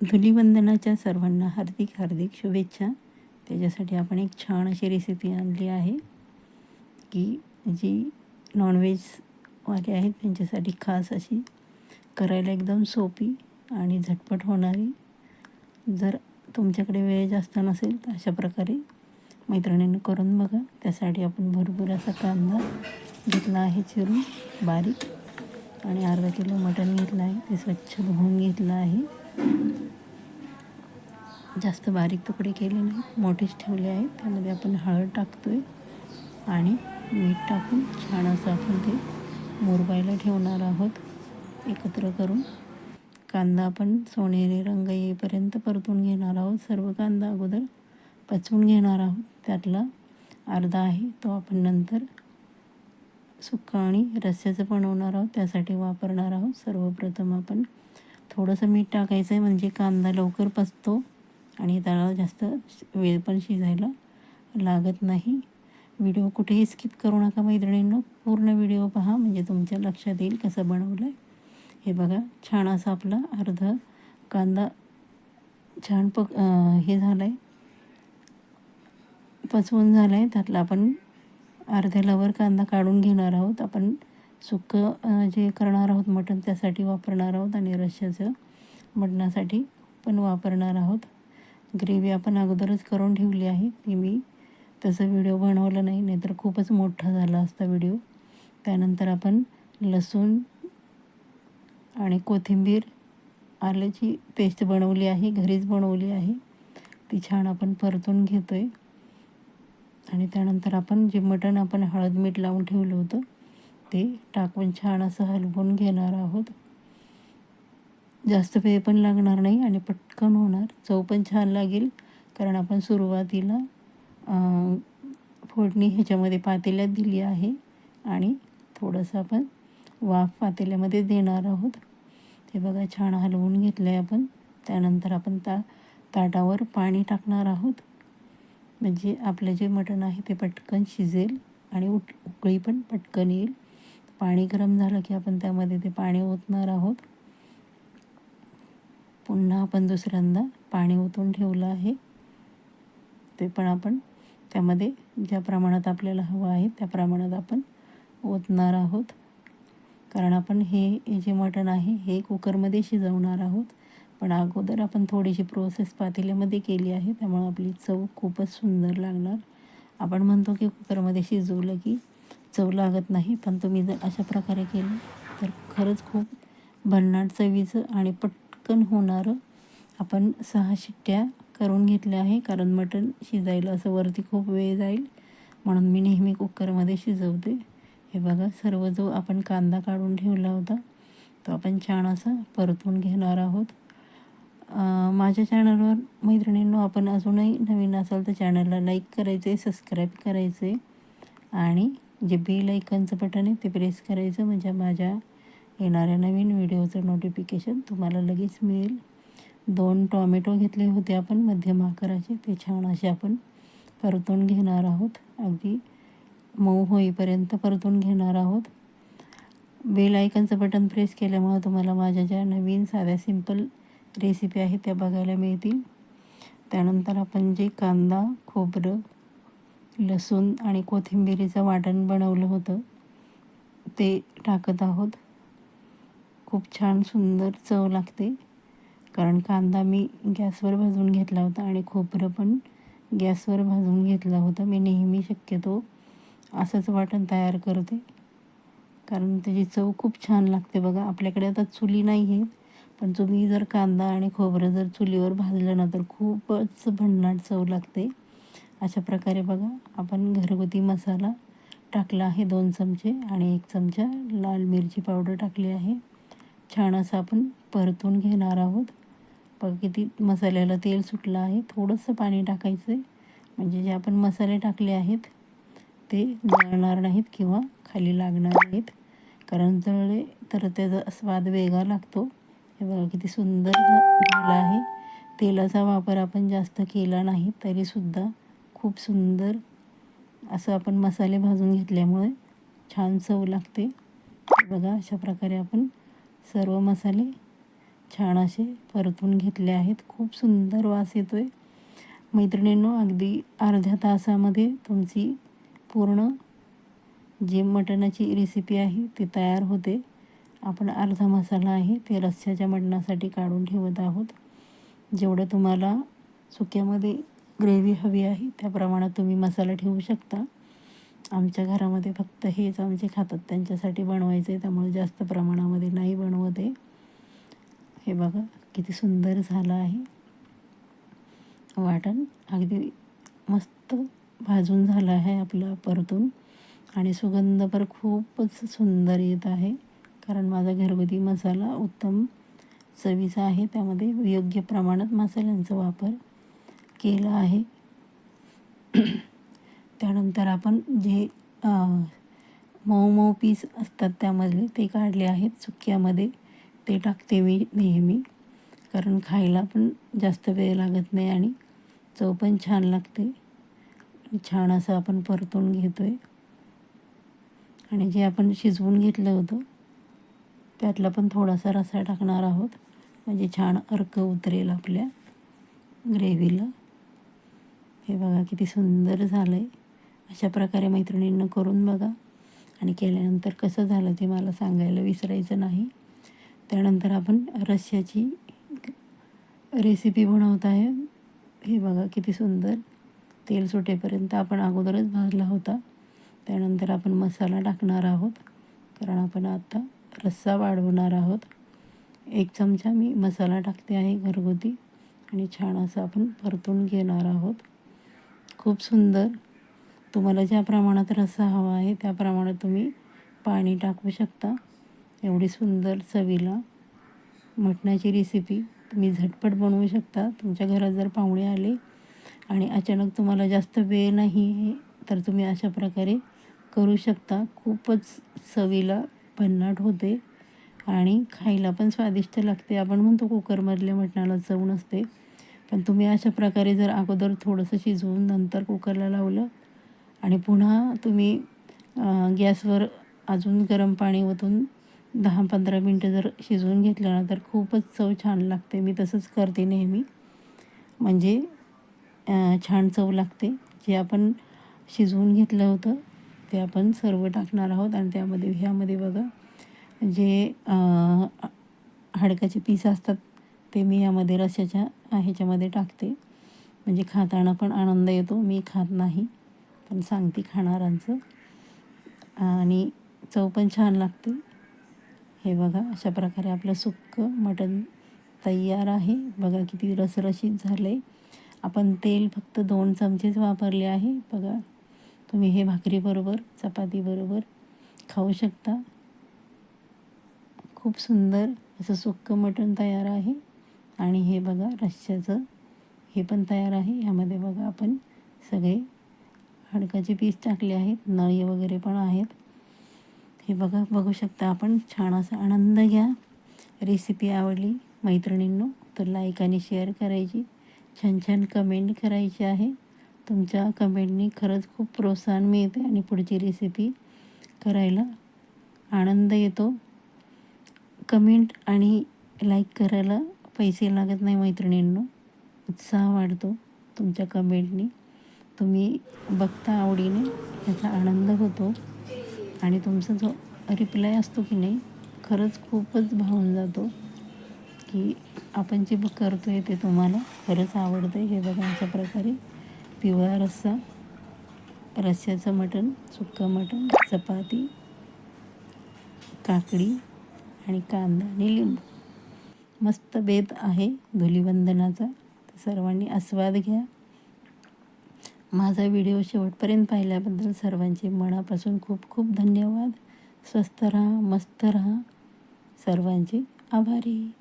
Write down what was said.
धुलीवंदनाच्या सर्वांना हार्दिक हार्दिक शुभेच्छा. त्याच्यासाठी आपण एक छान अशी रेसिपी आणली आहे की जी नॉनव्हेजवाले आहेत त्यांच्यासाठी खास अशी करायला एकदम सोपी आणि झटपट होणारी. जर तुमच्याकडे वेळ जास्त नसेल तर अशा प्रकारे मैत्रिणींनी करून बघा. त्यासाठी आपण भरपूर असा कांदा घेतला आहे चिरून बारीक. आणि अर्धा किलो मटण घेतलं आहे. ते स्वच्छ धुवून घेतलं आहे. जास्त बारीक तुकडे केले नाही. मोठेच ठेवले आहेत. त्यामध्ये आपण हळद टाकतो आहे आणि मीठ टाकून छान असं आपण ते मुरबायला ठेवणार आहोत एकत्र करून. कांदा आपण सोनेरी रंग येईपर्यंत परतून घेणार आहोत. सर्व कांदा अगोदर पचवून घेणार आहोत. त्यातला अर्धा आहे तो आपण नंतर सुक्का आणि रस्स्याचं बनवणार आहोत. त्यासाठी वापरणार आहोत. सर्वप्रथम आपण थोडंसं मीठ टाकायचं आहे म्हणजे कांदा लवकर पचतो आणि त्याला जास्त वेळ पण शिजायला लागत नाही. व्हिडिओ कुठेही स्किप करू नका मैत्रिणींनो. पूर्ण व्हिडिओ पहा म्हणजे तुमच्या लक्षात येईल कसं बनवलं आहे हे बघा छान असा आपला अर्धा कांदा छान पक हे झालं आहे पचवून झालं आहे त्यातला आपण अर्ध्या लवर कांदा काढून घेणार आहोत. आपण सुकं जे करणार आहोत मटण त्यासाठी वापरणार आहोत आणि रश्श्याचं मटणासाठी पण वापरणार आहोत. ग्रेव्ही आपण अगोदरच करून ठेवली आहे. ती मी तसं व्हिडिओ बनवला नाही नाहीतर खूपच मोठा झाला असता व्हिडिओ. त्यानंतर आपण लसूण आणि कोथिंबीर आल्याची पेस्ट बनवली आहे घरीच बनवली आहे. ती छान आपण परतून घेतो आहे आणि त्यानंतर आपण जे मटण आपण हळद मीठ लावून ठेवलं होतं ते टाकून छान असं हलवून घेणार आहोत. जास्त वेळ पण लागणार नाही आणि पटकन होणार. चव पण छान लागेल कारण आपण सुरुवातीला फोडणी ह्याच्यामध्ये पातेल्यात दिली आहे आणि थोडंसं आपण वाफ पातेल्यामध्ये देणार आहोत. ते बघा छान हलवून घेतलं आहे आपण. त्यानंतर आपण ता ताटावर पाणी टाकणार आहोत. म्हणजे आपलं जे मटण आहे ते पटकन शिजेल आणि उट उकळी पण पटकन येईल. पाणी गरम झालं की आपण त्यामध्ये ते पाणी ओतणार आहोत. पुन्हा आपण दुसऱ्यांदा पाणी ओतून ठेवलं आहे. ते पण आपण त्यामध्ये ज्या प्रमाणात आपल्याला हवं आहे त्या प्रमाणात आपण ओतणार आहोत. कारण आपण हे जे मटण आहे हे कुकरमध्ये शिजवणार आहोत. पण अगोदर आपण थोडीशी प्रोसेस पातेल्यामध्ये केली आहे. त्यामुळं आपली चव खूपच सुंदर लागणार. आपण म्हणतो की कुकरमध्ये शिजवलं की चव लागत नाही पण तुम्ही जर अशा प्रकारे केलं तर खरंच खूप भन्नाट चवीचं आणि पटकन होणारं आपण सहा शिट्ट्या करून घेतल्या आहे. कारण मटण शिजायला असं वरती खूप वेळ जाईल. म्हणून मी नेहमी कुकरमध्ये शिजवते. हे बघा सर्व जो आपण कांदा काढून ठेवला होता तो आपण छान असा परतून घेणार आहोत. माझ्या चॅनलवर मैत्रिणींनो आपण अजूनही नवीन असाल तर चॅनलला लाईक करायचे सबस्क्राईब करायचे आणि जे बेल ऐकनचं बटन आहे ते प्रेस करायचं. म्हणजे माझ्या येणाऱ्या नवीन व्हिडिओचं नोटिफिकेशन तुम्हाला लगेच मिळेल. दोन टॉमॅटो घेतले होते आपण मध्यम आकाराचे. ते छान असे आपण परतून घेणार आहोत. अगदी मऊ होईपर्यंत परतून घेणार आहोत. बेल आयकनचं बटन प्रेस केल्यामुळं तुम्हाला माझ्या ज्या नवीन साध्या सिंपल रेसिपी आहेत त्या बघायला मिळतील. त्यानंतर आपण जे कांदा खोबरं लसूण आणि कोथिंबिरीचं वाटण बनवलं होतं. ते टाकत आहोत. खूप छान सुंदर चव लागते. कारण कांदा मी गॅसवर भाजून घेतला होता आणि खोबरं पण गॅसवर भाजून घेतलं होतं. मी नेहमी शक्यतो असंच वाटण तयार करते. कारण त्याची चव खूप छान लागते बघा. आपल्याकडे आता चुली नाही आहे पण तुम्ही जर कांदा आणि खोबरं जर चुलीवर भाजलं ना तर खूपच भन्नाट चव लागते. अशा प्रकारे बघा आपण घरगुती मसाला टाकला आहे दोन चमचे आणि एक चमचा लाल मिरची पावडर टाकली आहे. छान असं आपण परतून घेणार आहोत. बघा किती मसाल्याला तेल सुटलं आहे. थोडंसं पाणी टाकायचं आहे म्हणजे जे आपण मसाले टाकले आहेत ते जळणार नाहीत किंवा खाली लागणार नाहीत. कारण जळले तर त्याचा स्वाद वेगळा लागतो. हे बघा किती सुंदर झालं आहे. तेलाचा वापर आपण जास्त केला नाही तरीसुद्धा खूप सुंदर असं आपण मसाले भाजून घेतल्यामुळे छान चव लागते. बघा अशा प्रकारे आपण सर्व मसाले छान असे परतून घेतले आहेत. खूप सुंदर वास येतो आहे मैत्रिणींनो अगदी अर्ध्या तासामध्ये तुमची पूर्ण जे मटणाची रेसिपी आहे ती तयार होते. आपण अर्धा मसाला आहे ते रस्स्याच्या मटणासाठी काढून ठेवत आहोत. जेवढं तुम्हाला सुक्यामध्ये ग्रेव्ही हवी आहे त्या प्रमाणात तुम्ही मसाला ठेवू शकता. आमच्या घरामध्ये फक्त हेच आमचे खातात त्यांच्यासाठी बनवायचं आहे त्यामुळे जास्त प्रमाणामध्ये नाही बनवत आहे. हे बघा किती सुंदर झालं आहे. वाटण अगदी मस्त भाजून झालं आहे आपलं परतून. आणि सुगंध पर खूपच सुंदर येत आहे. कारण माझा घरगुती मसाला उत्तम चवीचा आहे त्यामध्ये योग्य प्रमाणात मसाल्यांचा वापर केलं आहे. त्यानंतर आपण जे मऊ मऊ पीस असतात त्यामधले ते काढले आहेत सुक्यामध्ये. ते टाकते मी नेहमी कारण खायला पण जास्त वेळ लागत नाही आणि चव पण छान लागते. छान असं आपण परतून घेतो आहे आणि जे आपण शिजवून घेतलं होतं त्यातला पण थोडासा रसा टाकणार आहोत. म्हणजे छान अर्क उतरेल आपल्या ग्रेव्हीला. हे बघा किती सुंदर झालं आहे अशा प्रकारे मैत्रिणींना करून बघा. आणि केल्यानंतर कसं झालं ते मला सांगायला विसरायचं नाही. त्यानंतर आपण रश्श्याची रेसिपी बनवत आहे. हे बघा किती सुंदर. तेल सुटेपर्यंत आपण अगोदरच भाजला होता. त्यानंतर आपण मसाला टाकणार आहोत. कारण आपण आता रस्सा वाढवणार आहोत. एक चमचा मी मसाला टाकते आहे घरगुती. आणि छान असं आपण परतून घेणार आहोत. खूप सुंदर. तुम्हाला ज्या प्रमाणात रस्सा हवा आहे त्या प्रमाणात तुम्ही पाणी टाकू शकता. एवढी सुंदर चवीला मटणाची रेसिपी तुम्ही झटपट बनवू शकता. तुमच्या घरात जर पाहुणे आले आणि अचानक तुम्हाला जास्त वेळ नाही आहे तर तुम्ही अशा प्रकारे करू शकता. खूपच चवीला भन्नाट होते आणि खायला पण स्वादिष्ट लागते. आपण म्हणतो कुकरमधल्या मटणाला चव नसते. पण तुम्ही अशा प्रकारे जर अगोदर थोडंसं शिजवून नंतर कुकरला लावलं आणि पुन्हा तुम्ही गॅसवर अजून गरम पाणी ओतून दहा पंधरा मिनटं जर शिजवून घेतलं ना तर खूपच चव छान लागते. मी तसंच करते नेहमी. म्हणजे छान चव लागते. जे आपण शिजवून घेतलं होतं ते आपण सर्व टाकणार आहोत. आणि त्यामध्ये ह्यामध्ये बघा जे हाडकाचे पीस असतात ते मी यामध्ये रशाच्या ह्याच्यामध्ये टाकते. म्हणजे खाताना पण आनंद येतो. मी खात नाही पण सांगते खाणाऱ्यांचं. आणि चव पण छान लागते. हे बघा अशा प्रकारे आपलं सुक्कं मटण तयार आहे. बघा किती रसरशीत झालं आहे आपण तेल फक्त दोन चमचेच वापरले आहे. बघा तुम्ही हे भाकरीबरोबर चपातीबरोबर खाऊ शकता. खूप सुंदर असं सुक्कं मटण तयार आहे. आणि हे बघा रश्श्याचं हे पण तयार आहे. यामध्ये बघा आपण सगळे हाडकाचे पीस टाकले आहेत. नळी वगैरे पण आहेत. हे बघा बघू शकता आपण. छान असा आनंद घ्या. रेसिपी आवडली मैत्रिणींनो तर लाईक आणि शेअर करायची. छान छान कमेंट करायची आहे. तुमच्या कमेंटनी खरंच खूप प्रोत्साहन मिळते आणि पुढची रेसिपी करायला आनंद येतो. कमेंट आणि लाईक करायला पैसे लागत नाही मैत्रिणींनो. उत्साह वाढतो तुमच्या कमेंटनी तुम्ही बघता आवडीने याचा आनंद होतो. आणि तुमचा जो रिप्लाय असतो की नाही खरंच खूपच भावून जातो. की आपण जे करतो आहे ते तुम्हाला खरंच आवडतं आहे हे बघा अशा प्रकारे पिवळा रस्सा रस्स्याचं मटण सुक्कं मटण चपाती काकडी आणि कांदा आणि लिंबू. मस्त बेत आहे धुलीवंदनाचा. सर्वांनी आस्वाद घ्या. माझा व्हिडिओ शेवटपर्यंत पाहिल्याबद्दल सर्वांचे मनापासून खूप खूप धन्यवाद. स्वस्थ राहा मस्त राहा. सर्वांचे आभारी.